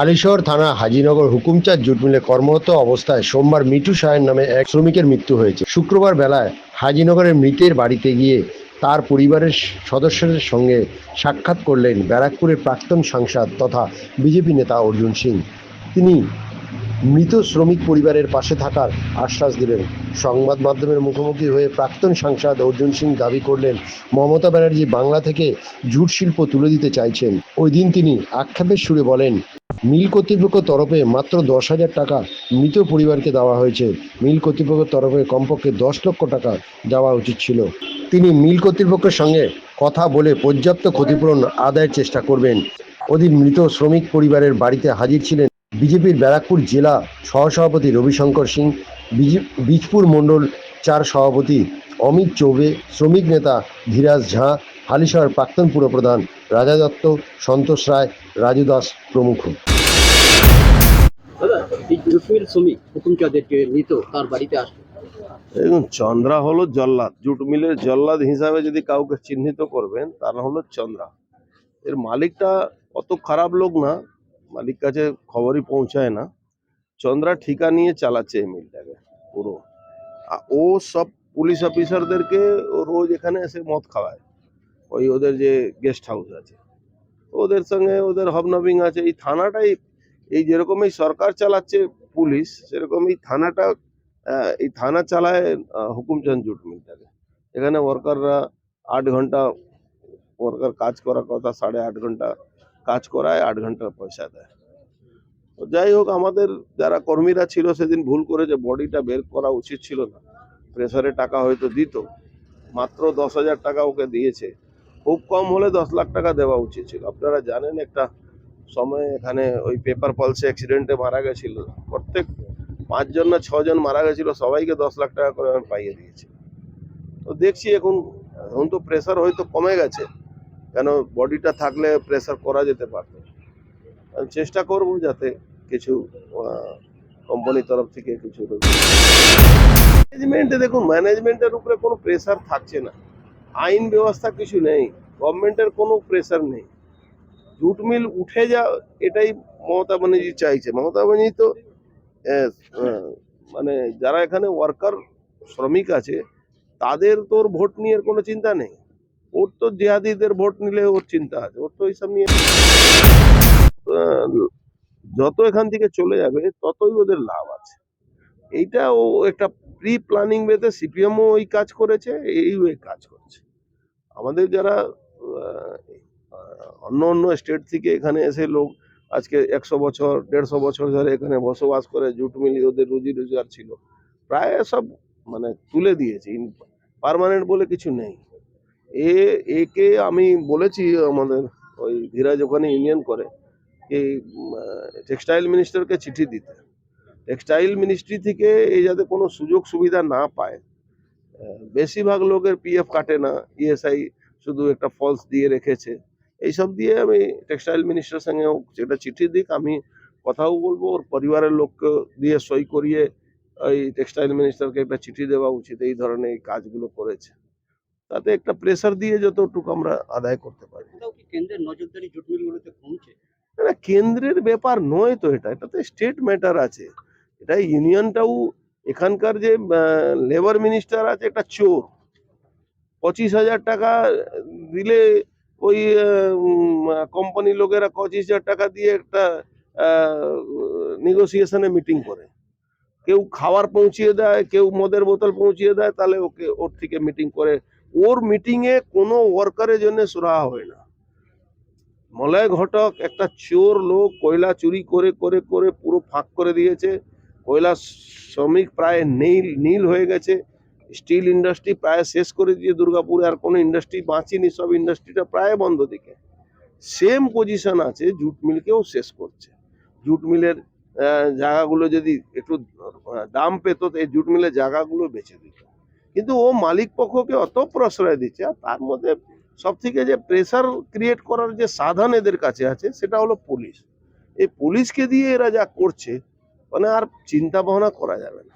হালিশহর থানা হাজিনগর হুকুমচাঁদ জুট মিলে কর্মরত অবস্থায় সোমবার মিঠু সাহের নামে এক শ্রমিকের মৃত্যু হয়েছে। শুক্রবার বেলায় হাজিনগরের মৃতের বাড়িতে গিয়ে তার পরিবারের সদস্যদের সঙ্গে সাক্ষাৎ করলেন ব্যারাকপুরের প্রাক্তন সাংসদ তথা বিজেপি নেতা অর্জুন সিং। তিনি মৃত শ্রমিক পরিবারের পাশে থাকার আশ্বাস দিলেন। সংবাদ মাধ্যমের মুখোমুখি হয়ে প্রাক্তন সাংসদ অর্জুন সিং দাবি করলেন, মমতা ব্যানার্জি বাংলা থেকে জুট শিল্প তুলে দিতে চাইছেন। ওই দিন তিনি আক্ষেপের সুরে বলেন মিল কর্তৃপক্ষ তরফে মাত্র দশ হাজার টাকা মৃত পরিবারকে দেওয়া হয়েছে। মিল কর্তৃপক্ষের তরফে কমপক্ষে দশ লক্ষ টাকা দেওয়া উচিত ছিল। তিনি মিল কর্তৃপক্ষের সঙ্গে কথা বলে পর্যাপ্ত ক্ষতিপূরণ আদায়ের চেষ্টা করবেন। ওদিন মৃত শ্রমিক পরিবারের বাড়িতে হাজির ছিলেন বিজেপির ব্যারাকপুর জেলা সহসভাপতি রবিশঙ্কর সিং, বিজি- বীজপুর মণ্ডল চার সভাপতি অমিত চৌবে, শ্রমিক নেতা ধীরাজ ঝা, হালিশহর প্রাক্তন পুরপ্রধান রাজা দত্ত সন্তোষ রায় রাজু দাস প্রমুখ। দেখুন চন্দ্রা হলো জল্লাদ। জুট মিলের জল্লাদ হিসাবে যদি কাউকে চিহ্নিত করবেন তার হলো চন্দ্রা। এর মালিকটা অত খারাপ লোক না মালিক কাছে খবরই পৌঁছায় না। চন্দ্রা ঠিকা নিয়ে চালাচ্ছে এই মিলটাকে পুরো। ও সব পুলিশ অফিসারদেরকে ও রোজ এখানে এসে মদ খাওয়ায়। ওই ওদের যে গেস্ট হাউস আছে। ওদের সঙ্গে ওদের হবনবিং আছে। এই থানাটাই এই যেরকম এই সরকার চালাচ্ছে পুলিশ সেরকম এই থানাটা এই থানা চালায় আহ, হুকুমচন্দ জুট মিলটাকে এখানে ওয়ার্কাররা আট ঘণ্টা ওয়ার্কার কাজ করার কথা সাড়ে আট ঘণ্টা কাজ করায় আট ঘণ্টা পয়সা দেয়। তো যাই হোক আমাদের যারা কর্মীরা ছিল সেদিন ভুল করে যে বডিটা বের করা উচিত ছিল না। প্রেসারে টাকা হয়তো দিত মাত্র দশ হাজার টাকা ওকে দিয়েছে। খুব কম হলে দশ লাখ টাকা দেওয়া উচিত ছিল। আপনারা জানেন একটা সময় এখানে ওই পেপার পলসে অ্যাক্সিডেন্টে মারা গেছিল। প্রত্যেক পাঁচজন না ছজন মারা গেছিল, সবাইকে দশ লাখ টাকা করে আমি পাইয়ে দিয়েছি। তো দেখছি এখন এখন তো প্রেশার হয়তো কমে গেছে। কেন বডিটা থাকলে প্রেশার করা যেতে পারতো। আমি চেষ্টা করব যাতে কিছু কোম্পানির তরফ থেকে কিছু। ম্যানেজমেন্টে দেখুন ম্যানেজমেন্টের উপরে কোনো প্রেশার থাকছে না। আইন ব্যবস্থা কিছু নেই গভর্নমেন্টের কোনো প্রেশার নেই। জুট মিল উঠে যা এটাই মমতা ব্যানার্জি চাইছে। মমতা ব্যানার্জি তো আহ, মানে যারা এখানে ওয়ার্কার শ্রমিক আছে তাদের তোর ভোট নিয়ে কোনো চিন্তা নেই। ওর তো জেহাদিদের ভোট নিলে ওর চিন্তা আছে ওর তো এইসব নিয়ে যত এখান থেকে চলে যাবে ততই ওদের লাভ আছে। এইটা ও একটা প্রি প্ল্যানিং বেতে সিপিএমও ওই কাজ করেছে এই ওই কাজ করছে। আমাদের যারা অন্য অন্য স্টেট থেকে এখানে এসে লোক আজকে একশো বছর, দেড়শো বছর ধরে এখানে বসবাস করে, জুট মিলি ওদের রুজি রোজগার ছিল, প্রায় সব মানে তুলে দিয়েছে পার্মানেন্ট বলে কিছু নেই। এ, একে আমি বলেছি আমাদের ওই ধীরাজ ওখানে ইউনিয়ন করে, এই টেক্সটাইল মিনিস্টারকে চিঠি দিতে। টেক্সটাইল মিনিস্ট্রি থেকে এই যাতে কোনো সুযোগ সুবিধা না পায় বেশিরভাগ লোকের পিএফ কাটে না ইএসআই শুধু একটা ফলস দিয়ে রেখেছে। এইসব দিয়ে আমি টেক্সটাইল মিনিস্টারের সঙ্গে যেটা চিঠি দিক আমি কথাও বলব ওর পরিবারের লোককে দিয়ে সই করিয়ে ওই টেক্সটাইল মিনিস্টারকে একটা চিঠি দেওয়া উচিত এই ধরনের এই কাজগুলো করেছে। তাতে একটা প্রেসার দিয়ে যতটুকু আমরা আদায় করতে পারি। কেন্দ্রের নজরদারি জুট কমছে? না কেন্দ্রের ব্যাপার নয় তো এটা এটা তো স্টেট ম্যাটার আছে। এটা ইউনিয়নটাও এখানকার যে লেবার মিনিস্টার আছে, একটা চোর। পঁচিশ হাজার টাকা দিলে ওই কোম্পানি লোকেরা পঁচিশ হাজার টাকা দিয়ে একটা নেগোসিয়েশনে মিটিং করে। কেউ খাবার পৌঁছিয়ে দেয়, কেউ মদের বোতল পৌঁছিয়ে দেয়, তাহলে ওকে, ওর থেকে মিটিং করে। ওর মিটিংয়ে কোনো ওয়ার্কারের জন্য সুরাহা হয় না। মলয় ঘটক একটা চোর লোক, কয়লা চুরি করে করে করে পুরো ফাঁক করে দিয়েছে। কয়লা শ্রমিক প্রায় নীল নীল হয়ে গেছে। স্টিল ইন্ডাস্ট্রি প্রায় শেষ করে দিয়ে দুর্গাপুরে, আর কোনো ইন্ডাস্ট্রি বাঁচেনি, সব ইন্ডাস্ট্রিটা প্রায় বন্ধ দিকে। সেম পজিশন আছে, জুট মিলকেও শেষ করছে। জুট মিলের জায়গাগুলো যদি একটু দাম পেত, এই জুট মিলের জায়গাগুলো বেচে দিত। কিন্তু ও মালিক পক্ষকে অত প্রশ্রয় দিচ্ছে, আর তার মধ্যে সব থেকে যে প্রেশার ক্রিয়েট করার যে সাধন এদের কাছে আছে, সেটা হলো পুলিশ। এই পুলিশকে দিয়ে এরা যা করছে মানে আর চিন্তা ভাবনা করা যাবে না।